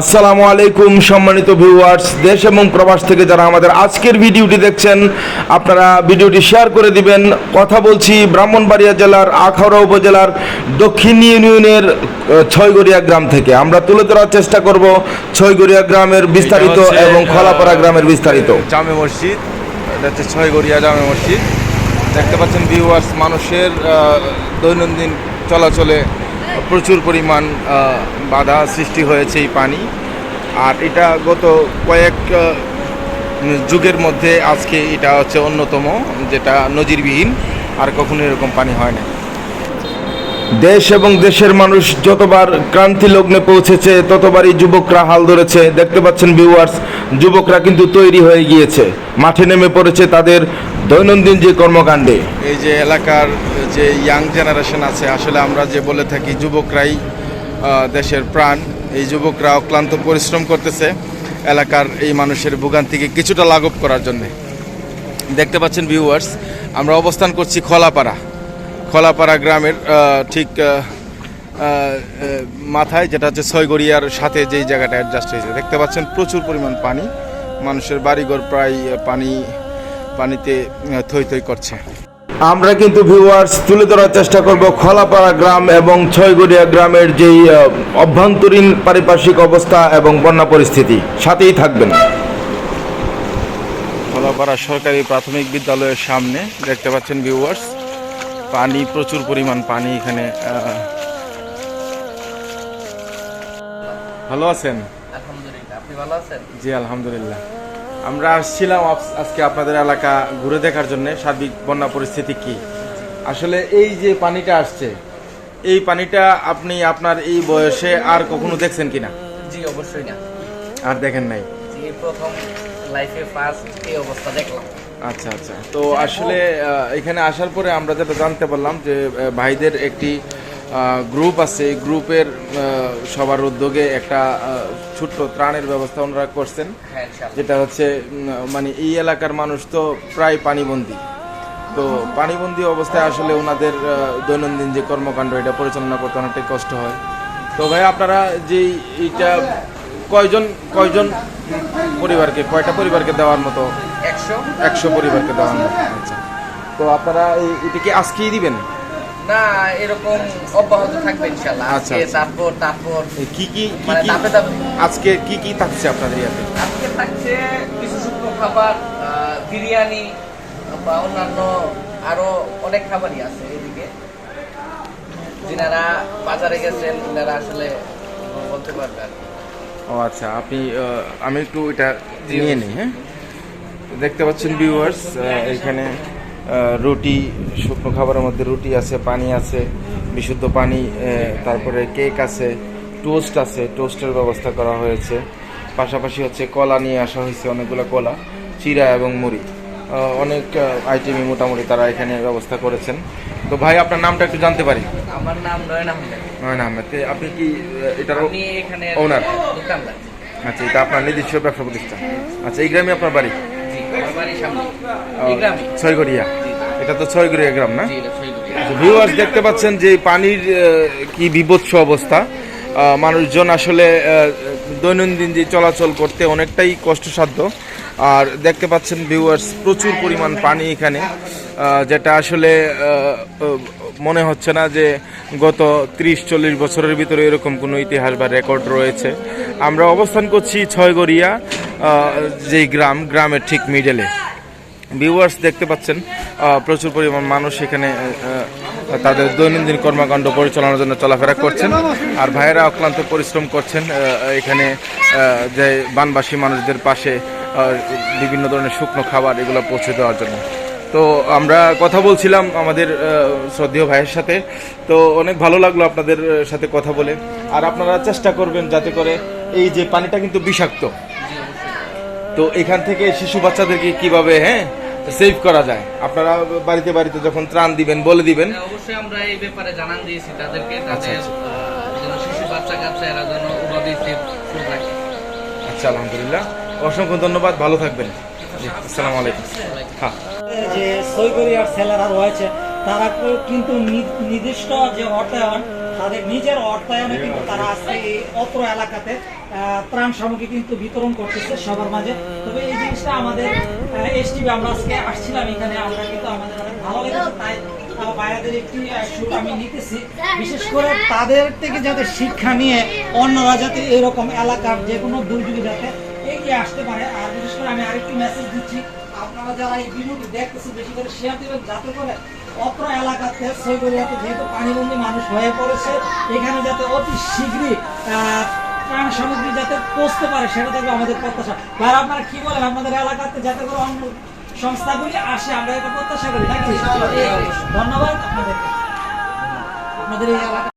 আসসালামু আলাইকুম সম্মানিত ভিউয়ার্স দেশ এবং প্রবাস থেকে যারা আমাদের আজকের ভিডিওটি দেখছেন আপনারা ভিডিওটি শেয়ার করে দিবেন। কথা বলছি ব্রাহ্মণবাড়িয়া জেলার আখাউড়া উপজেলার দক্ষিণ ইউনিয়নের ছয়গড়িয়া গ্রাম থেকে। আমরা তুলে ধরার চেষ্টা করব ছয়গড়িয়া গ্রামের বিস্তারিত এবং খলাপাড়া গ্রামের বিস্তারিত। জামে মসজিদ এটা হচ্ছে ছয়গড়িয়া জামে মসজিদ। দেখতে পাচ্ছেন ভিউয়ার্স মানুষের দৈনন্দিন চলাচলে প্রচুর পরিমাণ বাধা সৃষ্টি হয়েছে এই পানি। আর এটা গত কয়েক যুগের মধ্যে আজকে এটা হচ্ছে অন্যতম, যেটা নজিরবিহীন, আর কখনো এরকম পানি হয় না দেশ এবং দেশের মানুষ যতবার ক্রান্তি লগ্নে পৌঁছেছে, ততবারই যুবকরা হাল ধরেছে। দেখতে পাচ্ছেন ভিউয়ার্স যুবকরা কিন্তু তৈরি হয়ে গিয়েছে। মাঠে নেমে পড়েছে তাদের দৈনন্দিন যে কর্মকাণ্ডে। এই যে এলাকার যে ইয়াং জেনারেশন আছে, আসলে আমরা যে বলে থাকি, যুবকরাই দেশের প্রাণ। এই যুবকরা অক্লান্ত পরিশ্রম করতেছে এলাকার এই মানুষের ভোগান্তিকে কিছুটা লাঘব করার জন্যে। দেখতে পাচ্ছেন ভিউয়ার্স আমরা অবস্থান করছি খলাপাড়া। খলাপাড়া গ্রামের ঠিক মাথায় যেটা হচ্ছে ছয়গড়িয়ার সাথে যেই জায়গাটা অ্যাডজাস্ট হয়েছে। দেখতে পাচ্ছেন প্রচুর পরিমাণ পানি। মানুষের বাড়িঘর প্রায় পানি পানিতে থই থই করছে। আমরা কিন্তু ভিউয়ার্স তুলে ধরার চেষ্টা করব খোলাপাড়া গ্রাম এবং ছয়গড়িয়া গ্রামের যেই অভ্যন্তরীণ পারিপার্শ্বিক অবস্থা এবং বন্যা পরিস্থিতি। সাথেই থাকবেন। খোলাপাড়া সরকারি প্রাথমিক বিদ্যালয়ের সামনে দেখতে পাচ্ছেন ভিউয়ার্স পানি প্রচুর পরিমাণ পানি এখানে ভালো আছেন? জি আলহামদুলিল্লাহ। আমরা আসছিলাম আজকে আপনাদের এলাকা ঘুরে দেখার জন্য সার্বিক বন্যা পরিস্থিতি কি? আসলে এই যে পানিটা আসছে এই পানিটা আপনি আপনার এই বয়সে আর কখনো দেখছেন কিনা? জি অবশ্যই না। আর দেখেন নাই। প্রথম লাইফে ফার্স্ট এই অবস্থা দেখলাম। আচ্ছা আচ্ছা। তো আসলে এখানে আসার পরে আমরা যেটা জানতে পারলাম যে ভাইদের একটি গ্রুপ আছে। এই গ্রুপের সবার উদ্যোগে একটা ছোট্ট ত্রাণের ব্যবস্থা ওনারা করছেন। হ্যাঁ যেটা হচ্ছে মানে এই এলাকার মানুষ তো প্রায় পানিবন্দী। তো পানিবন্দী অবস্থায় আসলে ওনাদের দৈনন্দিন যে কর্মকাণ্ড এটা পরিচালনা করতে অনেকটাই কষ্ট হয়। তো ভাই আপনারা যে এইটা কয়জন কয়জন পরিবারকে কয়টা পরিবারকে দেওয়ার মতো? একশো। একশো পরিবারকে দেওয়ার মতো আচ্ছা। তো আপনারা এটা কি আজকেই দিবেন? না এরকম অব্যাহত থাকবে ইনশাআল্লাহ। আজকে। তারপর তারপর। কি কি কি মানে ধাপে ধাপে। আজকে কি কি থাকছে আপনাদের ইয়াতে? আজকে থাকছে কিছু শুকনো খাবার বিরিয়ানি বা অন্যান্য আরও অনেক খাবারই আছে এদিকে। যিনারা বাজারে গেছেন ওনারা আসলে বলতে পারবে আর কি। ও আচ্ছা আপনি আমি একটু এটা নিয়ে নিই হ্যাঁ? দেখতে পাচ্ছেন ভিউয়ার্স এখানে রুটি, শুকনো খাবারের মধ্যে রুটি আছে, পানি আছে, বিশুদ্ধ পানি তারপরে কেক আছে টোস্ট আছে টোস্টের ব্যবস্থা করা হয়েছে। পাশাপাশি হচ্ছে কলা নিয়ে আসা হয়েছে অনেকগুলো কলা, চিরা এবং মুড়ি। অনেক আইটেমই মোটামুটি তারা এখানে ব্যবস্থা করেছেন। তো ভাই আপনার নামটা একটু জানতে পারি। আমার নাম নয়ন আহমেদ। নয়ন আহমেদ। আপনি কি এটার আমি এখানে? দোকানদার। আচ্ছা এটা আপনার নিজস্ব ব্যবসা প্রতিষ্ঠান। আচ্ছা এই গ্রামে আপনার বাড়ি? জি আমার বাড়ির সামনে। এই গ্রামে। ছয়গড়িয়া। এটা তো ছয়গড়িয়া গ্রাম না? ভিউয়ার্স দেখতে পাচ্ছেন যে পানির কি বিভৎস অবস্থা। মানুষজন আসলে দৈনন্দিন যে চলাচল করতে অনেকটাই কষ্টসাধ্য। আর দেখতে পাচ্ছেন ভিউয়ার্স প্রচুর পরিমাণ পানি এখানে যেটা আসলে মনে হচ্ছে না যে গত ত্রিশ, চল্লিশ বছরের ভিতরে এরকম কোনো ইতিহাস বা রেকর্ড রয়েছে। আমরা অবস্থান করছি ছয়গড়িয়া যেই গ্রাম, গ্রামের ঠিক মিডলে ভিউয়ার্স দেখতে পাচ্ছেন প্রচুর পরিমাণ মানুষ এখানে তাদের দৈনন্দিন কর্মকাণ্ড পরিচালনার জন্য চলাফেরা করছেন। আর ভাইয়েরা অক্লান্ত পরিশ্রম করছেন এখানে যে বানবাসী মানুষদের পাশে বিভিন্ন ধরনের শুকনো খাবার এগুলো পৌঁছে দেওয়ার জন্য। তো আমরা কথা বলছিলাম আমাদের শ্রদ্ধেয় ভাইয়ের সাথে। তো অনেক ভালো লাগল আপনাদের সাথে কথা বলে। আর আপনারা চেষ্টা করবেন যাতে করে এই যে পানিটা কিন্তু বিষাক্ত। তো এখান থেকে শিশু বাচ্চাদেরকে কীভাবে হ্যাঁ সেভ করা যায়? আপনারা বাড়িতে বাড়িতে যখন ত্রাণ দিবেন বলে দিবেন। হ্যাঁ, অবশ্যই আমরা এই ব্যাপারে জানান দিয়েছি তাদেরকে আচ্ছা, তাদের আচ্ছা। যেন শিশু বাচ্চা কাচ্চা এরা যেন রাখে আচ্ছা আলহামদুলিল্লাহ। অসংখ্য ধন্যবাদ, ভালো থাকবেন। আসসালামু আলাইকুম। হ্যাঁ। যে সই করি আর ছেলেরা রয়েছে, তারা কিন্তু নির্দিষ্ট যে অর্থায়ন, তাদের নিজের অর্থায়নে কিন্তু তারা আজকে এই অত্র এলাকাতে ত্রাণ সামগ্রী কিন্তু বিতরণ করতেছে সবার মাঝে। তবে এই জিনিসটা আমাদের এসটিভি, আমরা আজকে আসছিলাম এখানে, আমরা কিন্তু আমাদের অনেক ভালো লেগেছে, তাই আমি নিতেছি। বিশেষ করে তাদের থেকে যাতে শিক্ষা নিয়ে অন্যরা যাতে এরকম এলাকার যে কোনো দুর্যোগে যাতে এগিয়ে আসতে পারে? আর বিশেষ করে আমি আরেকটি মেসেজ দিচ্ছি। আপনারা যারা এই ভিডিওটি দেখতেছেন বেশি করে শেয়ার দিবেন যাতে করে অত্র এলাকাতে সৈগরিয়াতে যেহেতু পানিবন্দী মানুষ হয়ে পড়েছে এখানে যাতে অতি শীঘ্রই ত্রাণ সামগ্রী যাতে পৌঁছতে পারে সেটা থাকবে আমাদের প্রত্যাশা। ভাই আপনারা কি বলেন? আপনাদের এলাকাতে যাতে করে অন্য সংস্থাগুলি আসে আমরা এটা প্রত্যাশা করি নাকি? ধন্যবাদ আপনাদেরকে। আপনাদের এই এলাকা